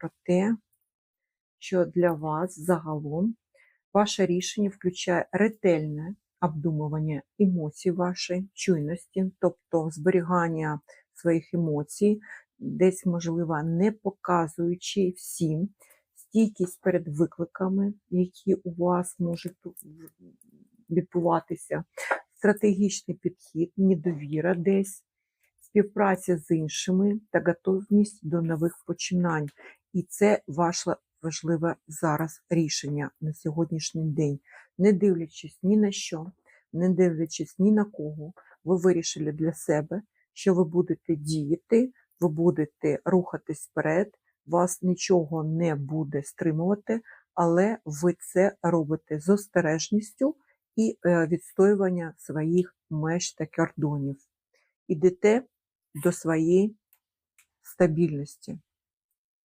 про те, що для вас загалом ваше рішення включає ретельне обдумування емоцій вашої чуйності, тобто зберігання своїх емоцій, десь, можливо, не показуючи всім стійкість перед викликами, які у вас можуть відбуватися, стратегічний підхід, недовіра десь, співпраця з іншими та готовність до нових починань. І це ваше важливе зараз рішення на сьогоднішній день. Не дивлячись ні на що, не дивлячись ні на кого, ви вирішили для себе, що ви будете діяти, ви будете рухатись вперед, вас нічого не буде стримувати, але ви це робите з остережністю і е, відстоювання своїх меж та кордонів. Ідете до своєї стабільності.